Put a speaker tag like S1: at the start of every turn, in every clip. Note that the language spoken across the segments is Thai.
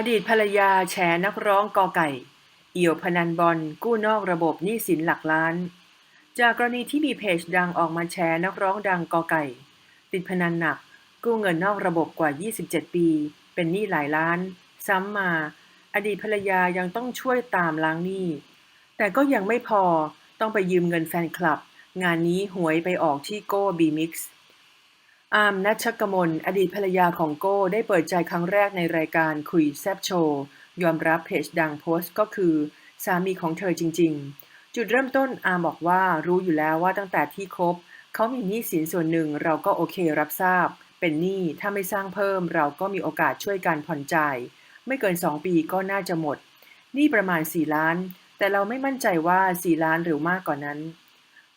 S1: อดีตภรรยาแฉนักร้องกอไก่ เอี่ยวพนันบอลกู้นอกระบบหนี้สินหลักล้าน จากกรณีที่มีเพจดังออกมาแชร์นักร้องดังกอไก่ ติดพนันหนัก กู้เงินนอกระบบกว่า 27 ปี เป็นหนี้หลายล้าน ซ้ำมา อดีตภรรยายังต้องช่วยตามล้างหนี้ แต่ก็ยังไม่พอต้องไปยืมเงินแฟนคลับ งานนี้หวยไปออกที่โก้บีมิกซ์ อาร์มนัชกมล อดีตภรรยาของโก้ ได้เปิดใจครั้งแรกในรายการคุยแซบโชว์ ยอมรับเพจดังโพสต์ก็คือ สามีของเธอจริง ๆ จุดเริ่มต้นอาร์มบอกว่ารู้อยู่แล้วว่าตั้งแต่ที่คบ เขามีหนี้สินส่วนหนึ่งเราก็โอเครับทราบ เป็นหนี้ถ้าไม่สร้างเพิ่ม เราก็มีโอกาสช่วยกันผ่อนจ่าย ไม่เกิน 2 ปีก็น่าจะหมด หนี้ประมาณ 4 ล้าน แต่เราไม่มั่นใจว่า 4 ล้านหรือมากกว่านั้น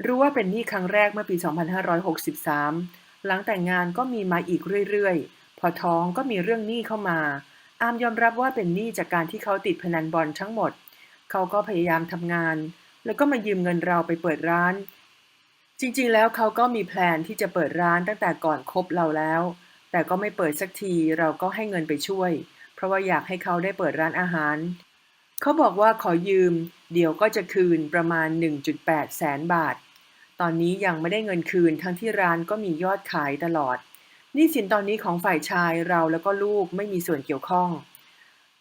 S1: รู้ว่าเป็นหนี้ครั้งแรกเมื่อปี 2563 หลังแต่งงานก็มีมาอีกเรื่อยๆ พอท้องก็มีเรื่องหนี้เข้ามา อามยอมรับว่าเป็นหนี้จากการที่เขาติดพนันบอลทั้งหมด เขาก็พยายามทำงาน แล้วก็มายืมเงินเราไปเปิดร้าน จริงๆ แล้วเขาก็มีแพลนที่จะเปิดร้านตั้งแต่ก่อนคบเราแล้ว แต่ก็ไม่เปิดสักที เราก็ให้เงินไปช่วย เพราะว่าอยากให้เขาได้เปิดร้านอาหาร เขาบอกว่าขอยืม เดี๋ยวก็จะคืนประมาณ 1.8 แสนบาท ตอนนี้ยังไม่ได้เงินคืนทั้งที่ร้านก็มียอดขายตลอดหนี้สินตอนนี้ของฝ่ายชายเราแล้วก็ลูกไม่มีส่วนเกี่ยวข้อง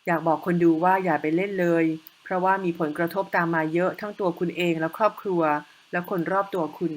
S1: อยากบอกคนดูว่าอย่าไปเล่นเลย เพราะว่ามีผลกระทบตามมาเยอะทั้งตัวคุณเองและครอบครัว และคนรอบตัวคุณ